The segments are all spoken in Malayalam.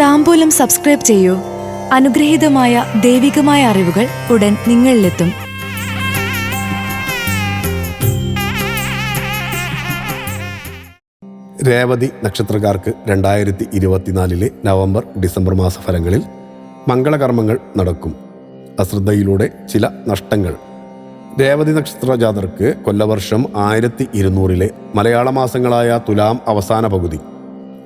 താമ്പൂലം സബ്സ്ക്രൈബ് ചെയ്യൂ. അനുഗ്രഹീതമായ ദൈവികമായ അറിവുകൾ ഉടൻ നിങ്ങളിലെത്തും. രേവതി നക്ഷത്രക്കാർക്ക് രണ്ടായിരത്തി ഇരുപത്തിനാലിലെ നവംബർ ഡിസംബർ മാസ ഫലങ്ങളിൽ മംഗളകർമ്മങ്ങൾ നടക്കും. അശ്രദ്ധയിലൂടെ ചില നഷ്ടങ്ങൾ. രേവതി നക്ഷത്ര ജാതർക്ക് കൊല്ലവർഷം ആയിരത്തി ഇരുന്നൂറിലെ മലയാള മാസങ്ങളായ തുലാം അവസാന പകുതി.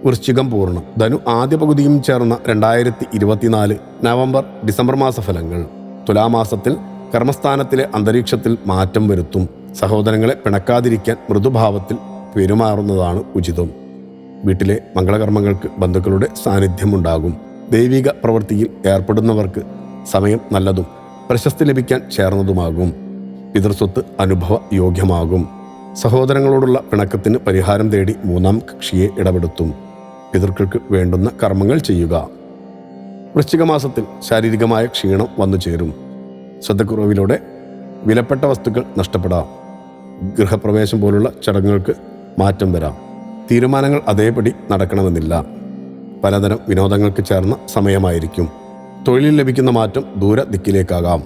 വൃശ്ചികം പൂർണം. ധനു ആദ്യ പകുതിയും ചേർന്ന രണ്ടായിരത്തി ഇരുപത്തിനാല് നവംബർ ഡിസംബർ മാസ ഫലങ്ങൾ തുലാമാസത്തിൽ കർമ്മസ്ഥാനത്തിലെ അന്തരീക്ഷത്തിൽ മാറ്റം വരുത്തും. സഹോദരങ്ങളെ പിണക്കാതിരിക്കാൻ മൃദുഭാവത്തിൽ പെരുമാറുന്നതാണ് ഉചിതം. വീട്ടിലെ മംഗളകർമ്മങ്ങൾക്ക് ബന്ധുക്കളുടെ സാന്നിധ്യമുണ്ടാകും. ദൈവിക പ്രവൃത്തിയിൽ ഏർപ്പെടുന്നവർക്ക് സമയം നല്ലതും പ്രശസ്തി ലഭിക്കാൻ ചേർന്നതുമാകും. പിതൃസ്വത്ത് അനുഭവ യോഗ്യമാകും. സഹോദരങ്ങളോടുള്ള പിണക്കത്തിന് പരിഹാരം തേടി മൂന്നാം കക്ഷിയെ ഇടപെടുത്തും. പിതൃക്കൾക്ക് വേണ്ടുന്ന കർമ്മങ്ങൾ ചെയ്യുക. വൃശ്ചിക മാസത്തിൽ ശാരീരികമായ ക്ഷീണം വന്നു ചേരും. ശ്രദ്ധക്കുറവിലൂടെ വിലപ്പെട്ട വസ്തുക്കൾ നഷ്ടപ്പെടാം. ഗൃഹപ്രവേശം പോലുള്ള ചടങ്ങുകൾക്ക് മാറ്റം വരാം. തീരുമാനങ്ങൾ അതേപടി നടക്കണമെന്നില്ല. പലതരം വിനോദങ്ങൾക്ക് ചേർന്ന സമയമായിരിക്കും. തൊഴിലിൽ ലഭിക്കുന്ന മാറ്റം ദൂര ദിക്കിലേക്കാകാം.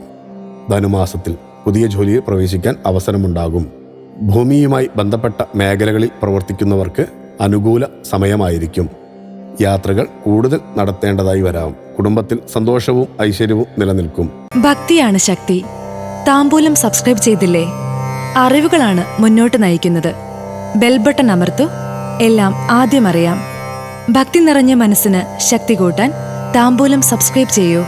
ധനുമാസത്തിൽ പുതിയ ജോലിയിൽ പ്രവേശിക്കാൻ അവസരമുണ്ടാകും. ഭൂമിയുമായി ബന്ധപ്പെട്ട മേഖലകളിൽ പ്രവർത്തിക്കുന്നവർക്ക് അനുകൂല സമയമായിരിക്കും. യാത്രകൾ കൂടുതൽ നടത്തേണ്ടതായി വരാം. കുടുംബത്തിൽ സന്തോഷവും ഐശ്വര്യവും നിലനിൽക്കും. ഭക്തിയാണ് ശക്തി. താമ്പൂലം സബ്സ്ക്രൈബ് ചെയ്തില്ലേ? അറിവുകളാണ് മുന്നോട്ട് നയിക്കുന്നത്. ബെൽബട്ടൺ അമർത്തു. എല്ലാം ആദ്യം അറിയാം. ഭക്തി നിറഞ്ഞ മനസ്സിന് ശക്തി കൂട്ടാൻ താമ്പൂലം സബ്സ്ക്രൈബ് ചെയ്യൂ.